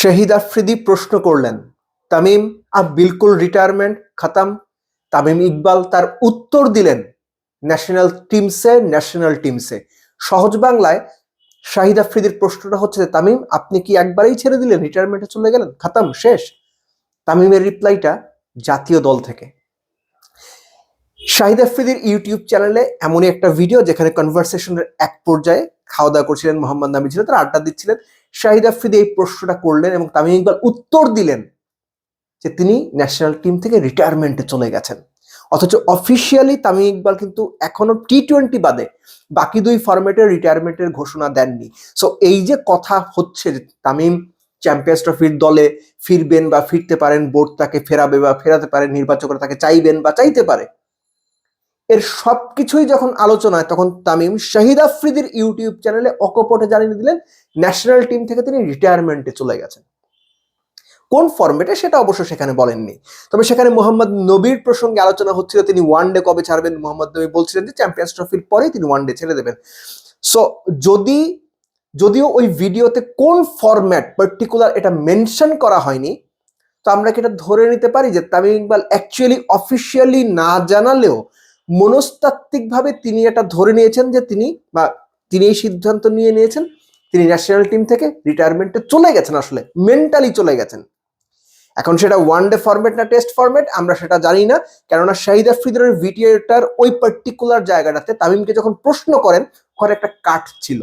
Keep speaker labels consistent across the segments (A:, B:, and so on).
A: শহীদ আফ্রিদি প্রশ্ন করলেন, তামিম আব বিলকুল রিটায়ারমেন্ট খতম তামিম ইকবাল তার উত্তর দিলেন ন্যাশনাল টিমসে ন্যাশনাল টিমসে সহজ বাংলায় শাহিদ আফ্রিদির প্রশ্নটা হচ্ছে তামিম, আপনি কি একবারেই ছেড়ে দিলেন? রিটায়ারমেন্টে চলে গেলেন? খাতাম শেষ? তামিমের রিপ্লাইটা জাতীয় দল থেকে। শাহিদ আফ্রিদির ইউটিউব চ্যানেলে এমনই একটা ভিডিও যেখানে কনভারসেশনের এক পর্যায়ে খাওয়া দাওয়া করছিলেন মোহাম্মদ নামি ছিল, তারা আড্ডা দিচ্ছিলেন। শাহিদ আফ্রিদি এই প্রশ্নটা করলেন এবং তামিম ইকবাল উত্তর দিলেন যে তিনি ন্যাশনাল টিম থেকে রিটায়ারমেন্টে চলে গেছেন। অথচ অফিসিয়ালি তামিম ইকবাল কিন্তু এখনও টি টোয়েন্টি বাদে বাকি দুই ফরম্যাটের রিটায়ারমেন্টের ঘোষণা দেননি। সো এই যে কথা হচ্ছে তামিম চ্যাম্পিয়ন্স ট্রফির দলে ফিরবেন বা ফিরতে পারেন, বোর্ড তাকে ফেরাবে বা ফেরাতে পারেন, নির্বাচকরা তাকে চাইবেন বা চাইতে পারে এর সবকিছুই যখন আলোচনায়, তখন তামিম শাহিদ আফ্রিদির ইউটিউব চ্যানেলে অকপটে জানিয়ে দিলেন, ন্যাশনাল টিম থেকে তিনি রিটায়ারমেন্টে চলে গেছেন। কোন ফরম্যাটে সেটা অবশ্য সেখানে বলেননি। তবে সেখানে মোহাম্মদ নবীর প্রসঙ্গে আলোচনা হচ্ছিল, তিনি ওয়ান ডে কবে ছাড়বেন? মোহাম্মদ নবী বলছিলেন যে চ্যাম্পিয়ন্স ট্রফির পরেই তিনি ওয়ান ডে ছেড়ে দেবেন। সো যদি, যদিও ওই ভিডিওতে কোন ফরম্যাট পার্টিকুলার এটা মেনশন করা হয়নি, তো আমরা কি এটা ধরে নিতে পারি যে তামিম ইকবাল অ্যাকচুয়ালি অফিসিয়ালি না জানালেও মনস্তাত্ত্বিকভাবে তিনি এটা ধরে নিয়েছেন যে তিনি বা তিনি এই সিদ্ধান্ত নিয়ে নিয়েছেন, তিনি ন্যাশনাল টিম থেকে রিটায়ারমেন্টে চলে গেছেন আসলে মেন্টালি চলে গেছেন। এখন সেটা ওয়ান ডে ফরম্যাট না টেস্ট ফরম্যাট আমরা সেটা জানি না, কেননা শাহিদ আফ্রিদের ভিডিওটার ওই পার্টিকুলার জায়গাটাতে তামিমকে যখন প্রশ্ন করেন ওখানে একটা কাট ছিল।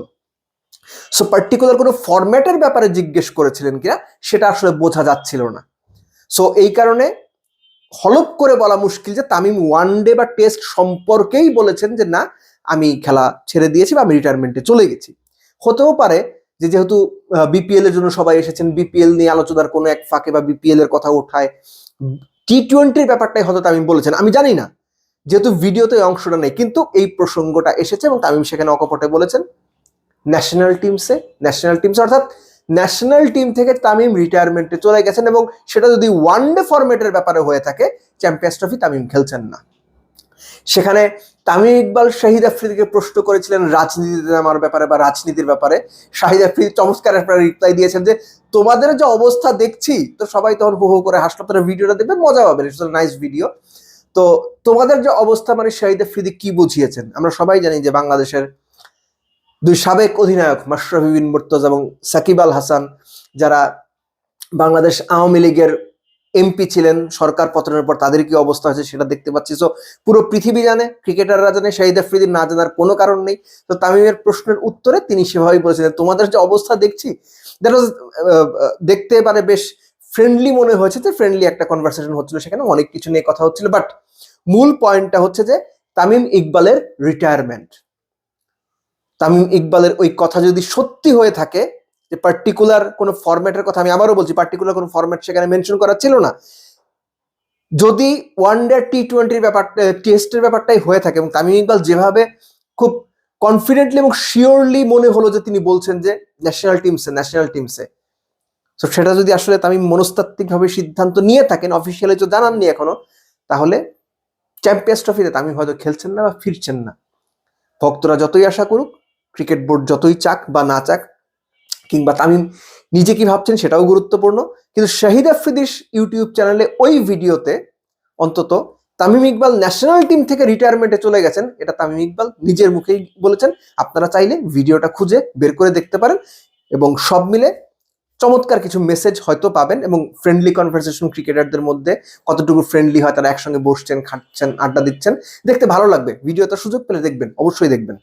A: সো পার্টিকুলার কোনো ফরম্যাটের ব্যাপারে জিজ্ঞেস করেছিলেন কিনা, সেটা আসলে বোঝা যাচ্ছিল না। সো এই কারণে হলপ করে বলা মুশকিল যে তামিম ওয়ান ডে বা টেস্ট সম্পর্কেই বলেছেন যে না, আমি খেলা ছেড়ে দিয়েছি বা আমি রিটায়ারমেন্টে চলে গেছি। হতেও পারে যে যেহেতু বিপিএল এর জন্য সবাই এসেছেন বিপিএল নিয়ে আলোচনার কোনো এক ফাঁকে বা বিপিএল এর কথা ওঠায়। টি টোয়েন্টির ব্যাপারটাই হয়তো তামিম বলেছেন, আমি জানি না। যেহেতু ভিডিওতে অংশটা নেই, কিন্তু এই প্রসঙ্গটা এসেছে এবং তামিম সেখানে অকপটে বলেছেন। ন্যাশনাল টিমসে ন্যাশনাল টিমস অর্থাৎ ন্যাশনাল টিম থেকে তামিম রিটায়ারমেন্টে চলে গেছেন এবং সেটা যদি ওয়ান ডে ফরম্যাটের ব্যাপারে হয়ে থাকে চ্যাম্পিয়ন্স ট্রফি তামিম খেলছেন না। সেখানে তামিম ইকবাল, শাহিদ আফ্রিদিকে প্রশ্ন করেছিলেন রাজনীতিতে নামার ব্যাপারে বা রাজনীতির ব্যাপারে। শাহিদ আফ্রিদি চমৎকার একটা রিপ্লাই দিয়েছেন যে, তোমাদের যে অবস্থা দেখছি, তো সবাই তখন হু হু করে হাসলো। তারা ভিডিওটা দেখবেন, মজা ইটস নাইস ভিডিও তো তোমাদের যে অবস্থা মানে শাহিদ আফ্রিদি কি বুঝিয়েছেন? আমরা সবাই জানি যে বাংলাদেশের দুই সাবেক অধিনায়ক মাশরাফি বিন মুর্তজ এবং সাকিব আল হাসান, যারা বাংলাদেশ আওয়ামী লীগের এমপি ছিলেন, সরকার পতনের পর তাদের কি অবস্থা হয়েছে সেটা দেখতে পাচ্ছি। সো পুরো পৃথিবী জানে, ক্রিকেটাররা জানে, শাহিদ আফ্রিদির না জানার কোনো কারণ নেই। তো তামিমের প্রশ্নের উত্তরে তিনি সেভাবেই বলেছিলেন তোমাদের যে অবস্থা দেখছি দ্যাট ওয়াজ দেখতে পারে বেশ ফ্রেন্ডলি মনে হয়েছে যে ফ্রেন্ডলি একটা কনভারসেশন হচ্ছিল সেখানে, অনেক কিছু নিয়ে কথা হচ্ছিল। বাট মূল পয়েন্টটা হচ্ছে যে, তামিম ইকবালের রিটায়ারমেন্ট তামিম ইকবালের ওই কথা যদি সত্যি হয়ে থাকে, যে পার্টিকুলার কোনো ফরম্যাটের কথা আমি আবারও বলছি পার্টিকুলার কোনো ফরম্যাট সেখানে মেনশন করা ছিল না, যদি ওয়ান ডে টি টোয়েন্টির ব্যাপারটা টেস্টের ব্যাপারটাই হয়ে থাকে এবং তামিম ইকবাল যেভাবে খুব কনফিডেন্টলি এবং শিওরলি মনে হলো যে তিনি বলছেন যে ন্যাশনাল টিমসে ন্যাশনাল টিমসে তো সেটা যদি আসলে তামিম মনস্তাত্ত্বিকভাবে সিদ্ধান্ত নিয়ে থাকেন অফিসিয়ালি তো জানাননি এখনও, তাহলে চ্যাম্পিয়ন্স ট্রফিতে তামিম হয়তো খেলছেন না বা ফিরছেন না। ভক্তরা যতই আশা করুক ক্রিকেট বোর্ড যতই চাক বা না চাক, কিংবা তামিম নিজে কি ভাবছেন সেটাও গুরুত্বপূর্ণ। কিন্তু শাহিদ আফ্রিদির ইউটিউব চ্যানেলে ওই ভিডিওতে অন্তত তামিম ইকবাল ন্যাশনাল টিম থেকে রিটায়ারমেন্টে চলে গেছেন। এটা তামিম ইকবাল নিজের মুখেই বলেছেন। আপনারা চাইলে ভিডিওটা খুঁজে বের করে দেখতে পারেন এবং সব মিলে চমৎকার কিছু মেসেজ হয়তো পাবেন এবং ফ্রেন্ডলি কনভারসেশন ক্রিকেটারদের মধ্যে কতটুকু ফ্রেন্ডলি হয় তারা একসঙ্গে বসছেন খাচ্ছেন আড্ডা দিচ্ছেন, দেখতে ভালো লাগবে। ভিডিওতে সুযোগ পেলে দেখবেন, অবশ্যই দেখবেন।